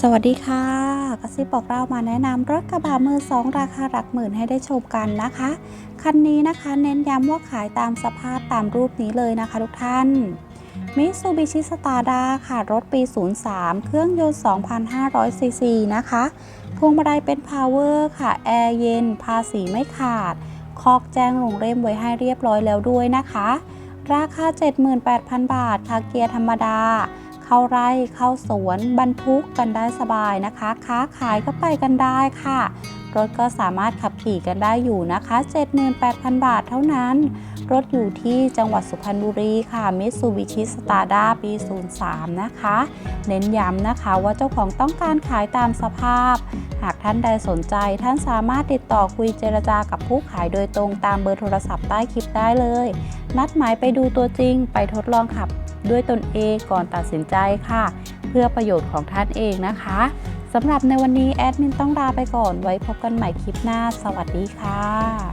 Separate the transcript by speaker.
Speaker 1: สวัสดีค่ะกระซิบบอกเรามาแนะนำรถกระบะมือสองราคาหลักหมื่นให้ได้ชมกันนะคะ คันนี้นะคะเน้นย้ำว่าขายตามสภาพตามรูปนี้เลยนะคะทุกท่านมิซูบิชิสตาร์ดาค่ะ รถปี 03 เครื่องยนต์ 2,500 ซีซีนะคะ พวงมาลัยเป็นพาวเวอร์ค่ะ แอร์เย็น ภาษีไม่ขาด คอกแจ้งลงเล่มไว้ให้เรียบร้อยแล้วด้วยนะคะ ราคา 78,000 บาทค่ะเกียร์ธรรมดา เข้าไร่เข้าสวนบรรทุกกันได้สบายนะคะ ค้าขายก็ไปกันได้ค่ะ รถก็สามารถขับขี่กันได้อยู่นะคะ 78,000 บาทเท่านั้น รถอยู่ที่จังหวัดสุพรรณบุรีค่ะมิ t ซูบิชิสตาร์ดาปี 03 นะคะ เน้นย้ำนะคะว่าเจ้าของต้องการขายตามสภาพ หากท่านใดสนใจท่านสามารถติดต่อคุยเจรจากับผู้ขายโดยตรงตามเบอร์โทรศัพท์ใต้คลิปได้เลย นัดหมายไปดูตัวจริงไปทดลองขับ ด้วยตนเองก่อนตัดสินใจค่ะ เพื่อประโยชน์ของท่านเองนะคะสำหรับในวันนี้แอดมินต้องลาไปก่อนไว้พบกันใหม่คลิปหน้า สวัสดีค่ะ